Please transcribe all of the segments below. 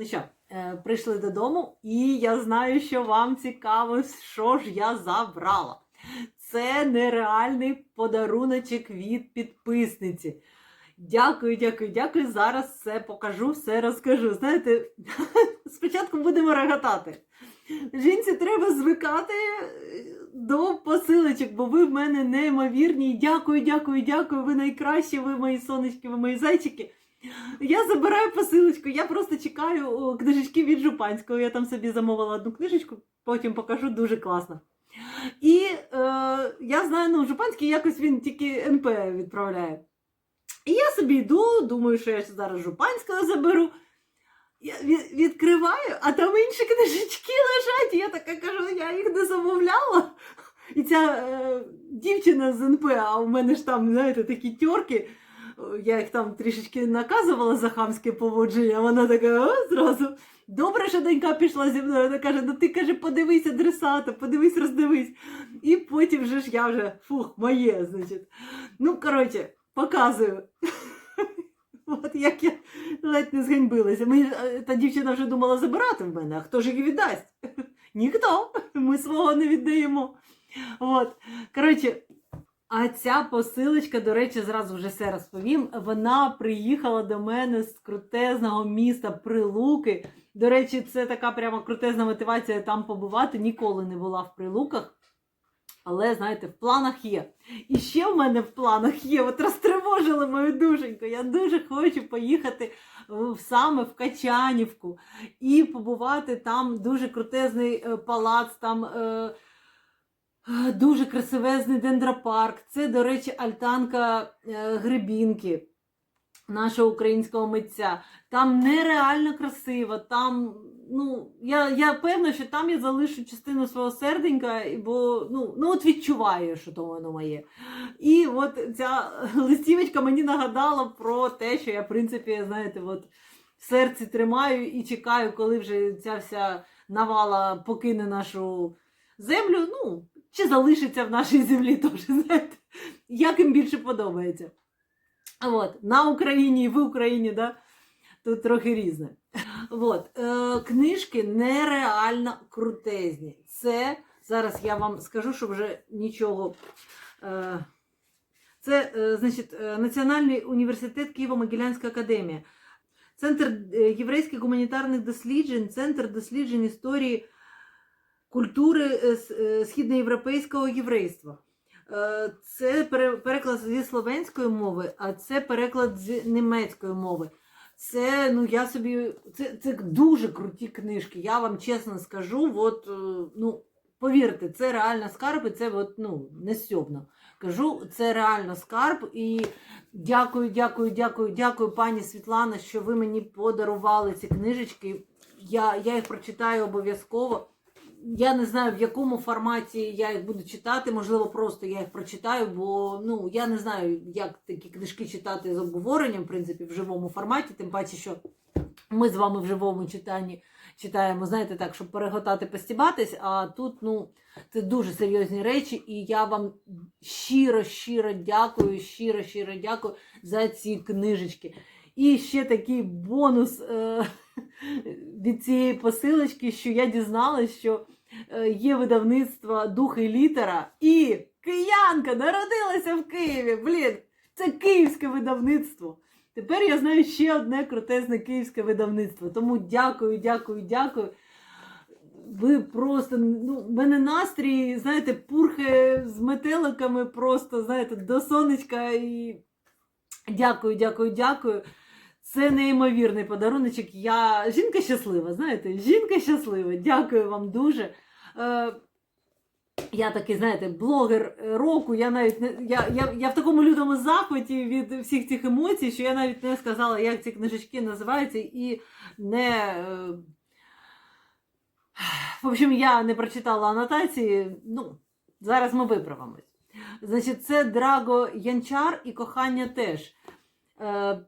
Ну що, е, прийшли додому, і я знаю, що вам цікаво, що ж я забрала. Це нереальний подаруночок від підписниці. Дякую, дякую, дякую. Зараз все покажу, все розкажу. Знаєте, спочатку будемо реготати. Жінці треба звикати е, до посилочок, бо ви в мене неймовірні. Дякую, дякую, дякую. Ви найкращі, ви мої сонечки, ви мої зайчики. Я забираю посилочку, я просто чекаю книжечки від Жупанського. Я там собі замовила одну книжечку, потім покажу дуже класно. І е, я знаю, ну, Жупанський якось він тільки НП відправляє. І я собі йду, думаю, що я зараз Жупанського заберу. Я відкриваю, а там інші книжечки лежать. Я така кажу, я їх не замовляла. І ця е, дівчина з НП, а у мене ж там, знаєте, такі тьорки. Я їх там трішечки наказувала за хамське поводження, вона така о, зразу. Добре, що донька пішла зі мною. Вона каже: ну ти каже, подивись адресата, подивись, роздивись. І потім вже ж я вже фух, моє, значить. Ну, коротше, показую. От як я ледь не зганьбилася. Ми, е, та дівчина вже думала забирати в мене, а хто ж її віддасть? Ніхто. Ми свого не віддаємо. От. Коротше, а ця посилочка, до речі, зразу вже все розповім. Вона приїхала до мене з крутезного міста Прилуки. До речі, це така прямо крутезна мотивація там побувати. Ніколи не була в Прилуках. Але, знаєте, в планах є. І ще в мене в планах є. От розтривожили мою душеньку. Я дуже хочу поїхати саме в Качанівку і побувати там дуже крутезний е, палац, там е, дуже красивезний дендропарк. Це, до речі, альтанка е, Гребінки, нашого українського митця. Там нереально красиво. Там, ну, я, я певна, що там я залишу частину свого серденька, бо ну, ну от відчуваю, що то воно моє. І от ця листівочка мені нагадала про те, що я, в принципі, знаєте, от в серці тримаю і чекаю, коли вже ця вся навала покине нашу землю. Ну, чи залишиться в нашій землі теж, знаєте, як їм більше подобається. От, на Україні і в Україні, да? тут трохи різне. От, е, книжки нереально крутезні. Це зараз я вам скажу, щоб вже нічого. Е, це, е, значить, е, Національний університет Києво-Могилянська академія, Центр е, єврейських гуманітарних досліджень, Центр досліджень історії культури е, е, східноєвропейського єврейства. Е, Це переклад зі словенської мови, а це переклад з німецької мови. Це, ну я собі, це, це дуже круті книжки. Я вам чесно скажу, от, ну, повірте, це реально скарб, і це от, ну, не сьобно. Кажу, це реально скарб. І дякую, дякую, дякую, дякую, пані Світлана, що ви мені подарували ці книжечки. Я, я їх прочитаю обов'язково. Я не знаю, в якому форматі я їх буду читати. Можливо, просто я їх прочитаю, бо ну я не знаю, як такі книжки читати з обговоренням, в принципі, в живому форматі. Тим паче, що ми з вами в живому читанні читаємо, знаєте, так, щоб переготати, постібатись. А тут, ну, це дуже серйозні речі, і я вам щиро, щиро дякую, щиро, щиро дякую за ці книжечки. І ще такий бонус е, від цієї посилочки, що я дізналась, що е, є видавництво дух і літера, і киянка народилася в Києві. Блін, це київське видавництво. Тепер я знаю ще одне крутезне київське видавництво. Тому дякую, дякую, дякую. Ви просто, ну, в мене настрій, знаєте, пурхе з метеликами просто, знаєте, до сонечка. І дякую, дякую, дякую. Це неймовірний подаруночок. Я жінка щаслива, знаєте, жінка щаслива. Дякую вам дуже. Е, я такий, знаєте, блогер року. Я навіть не я, я, я в такому лютому захваті від всіх цих емоцій, що я навіть не сказала, як ці книжечки називаються, і не. е, В общем, я не прочитала анотації. Ну, зараз ми виправимось. Значить, це Драго Янчар і кохання теж. Е,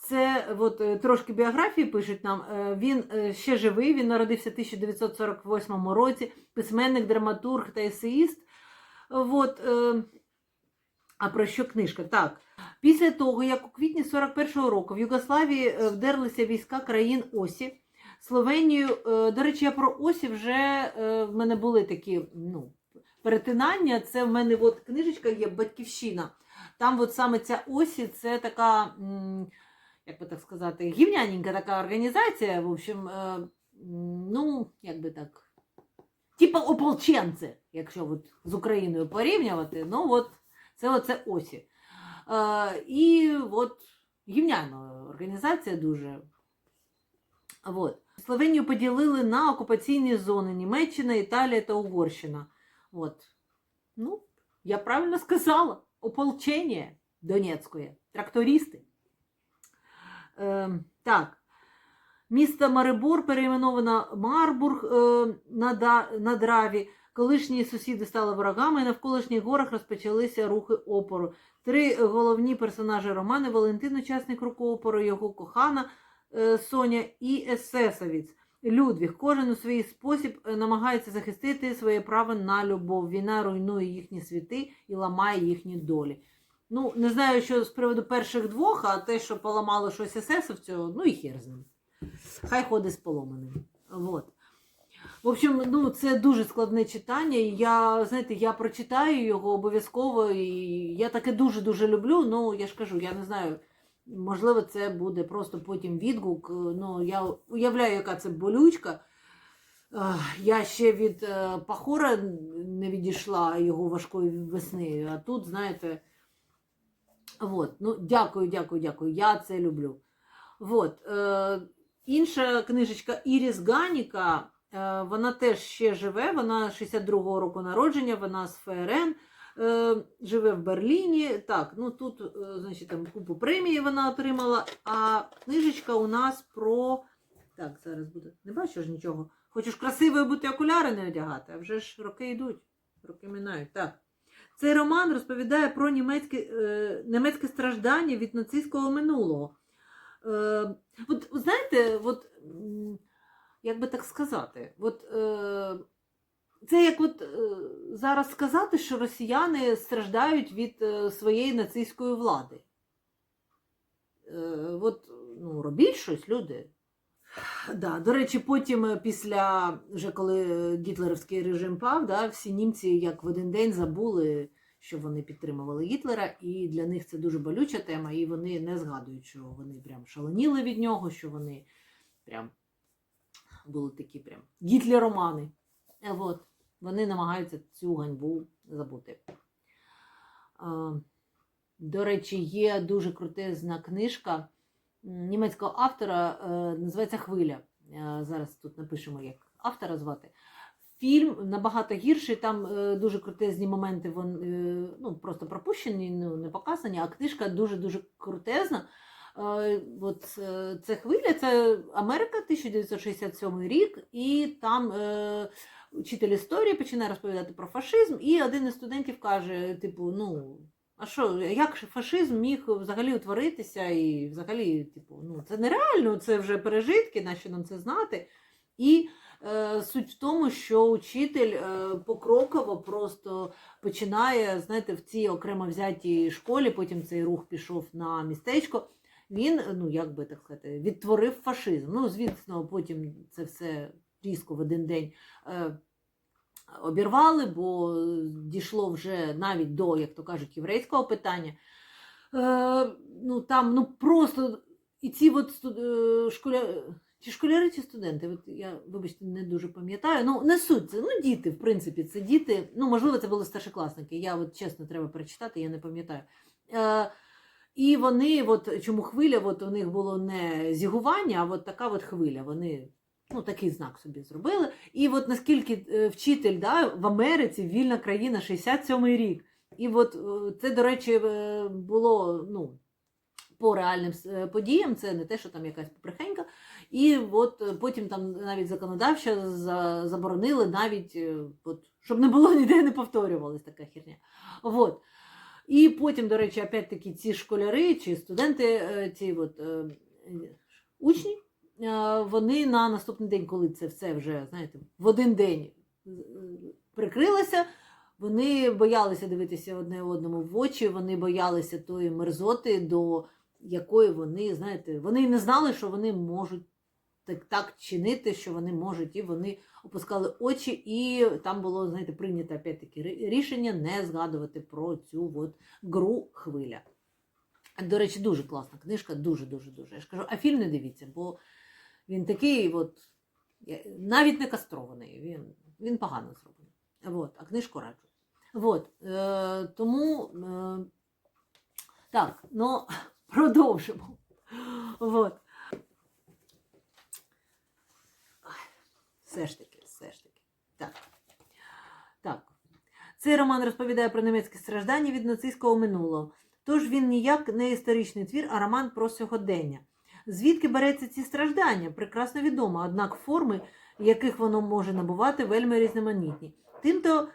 Це от, е, трошки біографії пишуть нам. Е, Він е, ще живий, він народився в 1948 році, письменник, драматург та есеїст. От, а про що книжка? Так. Після того, як у квітні 41-го року в Югославії вдерлися війська країн Осі, Словенію, до речі, я про Осі вже в мене були такі ну, перетинання. Це в мене от книжечка є Батьківщина. Там от саме ця Осі, це така, як би так сказати, гівняненька така організація. В общем, е, ну, як би так. Типа ополченці, якщо от з Україною порівнювати, ну от це оце Осі. Е, і от гівняна організація дуже. От. Словенію поділили на окупаційні зони Німеччина, Італія та Угорщина. От. Ну, я правильно сказала. Ополчення Донецької, трактористи. Е, так. Місто Марибор перейменовано Марбург е, на, на Драві. Колишні сусіди стали ворогами, і на навколишніх горах розпочалися рухи опору. Три головні персонажі романи Валентин, учасник руху опору, його кохана е, Соня і есесовець Людвіг. Кожен у свій спосіб е, намагається захистити своє право на любов. Війна руйнує їхні світи і ламає їхні долі. Ну, не знаю, що з приводу перших двох, а те, що поламало щось есесовцю, ну і хер з ним. Хай ходить з поломаним. Вот. В общем, ну це дуже складне читання. Я, знаєте, я прочитаю його обов'язково, і я таке дуже-дуже люблю. Ну, я ж кажу, я не знаю, можливо, це буде просто потім відгук. Ну, я уявляю, яка це болючка. Я ще від е, Пахора не відійшла його важкої весни, а тут, знаєте, от, ну, дякую, дякую, дякую. Я це люблю. Вот. Е, інша книжечка Іріс Ганіка. Е, Вона теж ще живе, вона 62-го року народження, вона з ФРН, е, живе в Берліні. Так, ну тут, е, значить, там купу премії вона отримала. А книжечка у нас про. Так, зараз буде. Не бачу ж нічого. Хочеш красивою бути окуляри не одягати, а вже ж роки йдуть, роки минають. Так. Цей роман розповідає про німецьке, е, німецьке страждання від нацистського минулого. Е, от, знаєте, от. як би так сказати, от, е, це як от е, зараз сказати, що росіяни страждають від е, своєї нацистської влади. Е, от, ну, робіть щось, люди. Да, до речі, потім, е, після, вже коли е, гітлерівський режим пав, да, всі німці як в один день забули, що вони підтримували Гітлера, і для них це дуже болюча тема, і вони не згадують, що вони прям шаленіли від нього, що вони прям були такі прям гітлеромани. Е, От. Вони намагаються цю ганьбу забути. До речі, є дуже крутезна книжка німецького автора, е, називається Хвиля. Е, Зараз тут напишемо, як автора звати. Фільм набагато гірший, там е, дуже крутезні моменти, вон, е, ну, просто пропущені, ну, не показані, а книжка дуже-дуже крутезна. От це хвиля, це Америка, 1967 рік, і там е, вчитель історії починає розповідати про фашизм, і один із студентів каже: типу, ну. А що, як фашизм міг взагалі утворитися? І взагалі, типу, ну це нереально, це вже пережитки, нащо нам це знати? І е, суть в тому, що учитель е, покроково просто починає, знаєте, в цій окремо взятій школі, потім цей рух пішов на містечко. Він, ну як би так сказати, відтворив фашизм. Ну, звісно, потім це все різко в один день е, обірвали, бо дійшло вже навіть до, як то кажуть, єврейського питання. Е, ну там ну просто і ці от е, школя... чи школяри, чи студенти, от я, вибачте, не дуже пам'ятаю. Ну, не суть це, ну, діти, в принципі, це діти. Ну, можливо, це були старшокласники. Я от чесно треба перечитати, я не пам'ятаю. Е, і вони, от чому хвиля, от у них було не зігування, а от така от хвиля. Вони ну, такий знак собі зробили. І от наскільки е, вчитель да, в Америці вільна країна 67-й рік. І от е, це, до речі, е, було ну, по реальним подіям, це не те, що там якась поприхенька. І от потім там навіть законодавчо за- заборонили, навіть, от, щоб не було ніде не повторювалась така херня. От. І потім, до речі, опять-таки ці школяри чи студенти, ці от, учні, вони на наступний день, коли це все вже, знаєте, в один день е, прикрилося, вони боялися дивитися одне одному в очі, вони боялися тої мерзоти, до якої вони, знаєте, вони не знали, що вони можуть так, так чинити, що вони можуть, і вони опускали очі, і там було, знаєте, прийнято опять-таки рішення не згадувати про цю от гру хвиля. До речі, дуже класна книжка, дуже-дуже дуже. Я ж кажу, а фільм не дивіться, бо він такий, от, навіть не кастрований, він, він погано зроблений. От, а книжку раджу. От, е, тому е, так, ну продовжимо. От. Все ж таки, все ж таки. Так. Так. Цей роман розповідає про німецькі страждання від нацистського минулого. Тож він ніяк не історичний твір, а роман про сьогодення. Звідки береться ці страждання? Прекрасно відомо, однак форми, яких воно може набувати, вельми різноманітні. Тимто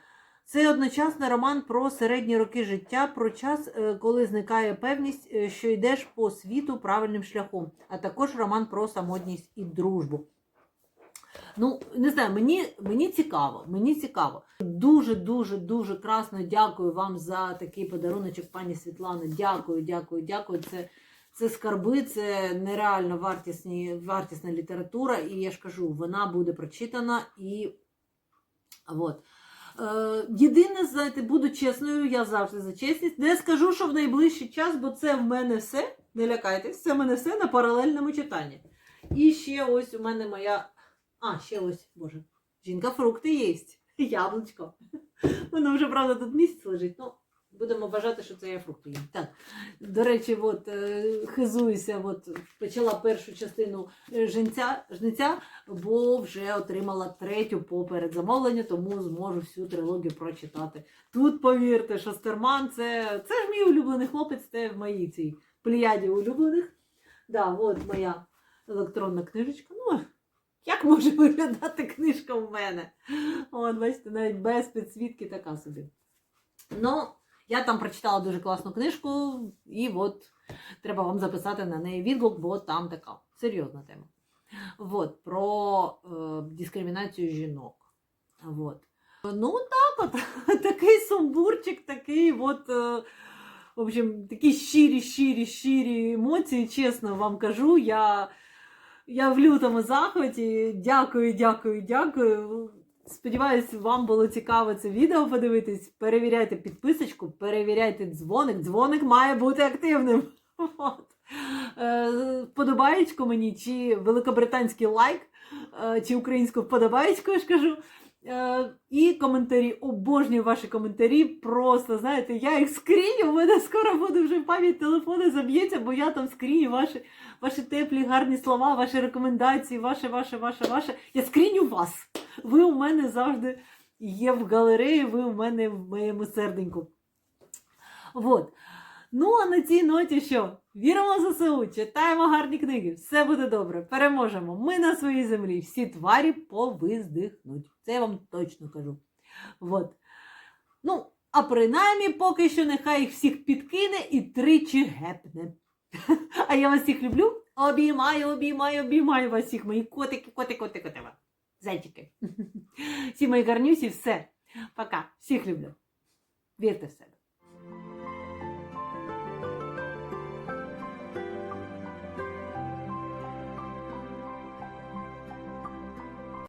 це одночасно роман про середні роки життя, про час, е, коли зникає певність, е, що йдеш по світу правильним шляхом, а також роман про самотність і дружбу. Ну, не знаю, мені, мені цікаво, мені цікаво. Дуже, дуже, дуже красно дякую вам за такий подаруночок, пані Світлано. Дякую, дякую, дякую. Це, це скарби, це нереально вартісні, вартісна література, і я ж кажу, вона буде прочитана і. От. Е, єдине, знаєте, буду чесною, я завжди за чесність. Не скажу, що в найближчий час, бо це в мене все. Не лякайтесь, це в мене все на паралельному читанні. І ще ось у мене моя. А, ще ось, боже, жінка фрукти їсть. Яблучко. Воно вже, правда, тут місяць лежить. Ну, будемо вважати, що це я фрукти. Так. До речі, от, е, хизуюся, от, почала першу частину е, жінця, жниця, бо вже отримала третю поперед замовлення, тому зможу всю трилогію прочитати. Тут повірте, що Стерман це, це ж мій улюблений хлопець, це в моїй цій плеяді улюблених. Да, от моя електронна книжечка. Ну, як може виглядати книжка в мене? От, бачите, навіть без підсвітки така собі. Ну, я там прочитала дуже класну книжку, і от треба вам записати на неї відгук, бо там така серйозна тема. От, про е, дискримінацію жінок. От. Ну, так от, такий сумбурчик, такий от. Е, в общем, такі щирі, щирі, щирі емоції, чесно вам кажу. Я, я в лютому захваті. Дякую, дякую, дякую. Сподіваюсь, вам було цікаво це відео подивитись. Перевіряйте підписочку, перевіряйте дзвоник. Дзвоник має бути активним. От. Е, Вподобаєчку мені, чи великобританський лайк, е, чи українську вподобаєчку, я ж кажу. Е, І коментарі, обожнюю ваші коментарі. Просто знаєте, я їх скріню. У мене скоро буде вже пам'ять телефону заб'ється, бо я там скріню ваші, ваші теплі, гарні слова, ваші рекомендації, ваше, ваше, ваше, ваше. Я скріню вас. Ви у мене завжди є в галереї, ви у мене в моєму серденьку. Вот. Ну, а на цій ноті що? Віримо в ЗСУ, читаємо гарні книги, все буде добре, переможемо. Ми на своїй землі, всі тварі повиздихнуть. Це я вам точно кажу. От. Ну, а принаймні, поки що нехай їх всіх підкине і тричі гепне. А я вас всіх люблю. Обіймаю, обіймаю, обіймаю вас всіх, мої котики, котики, котики, котики. Зайчики. Всі мої гарнюсі, все. Пока. Всіх люблю. Вірте в себе.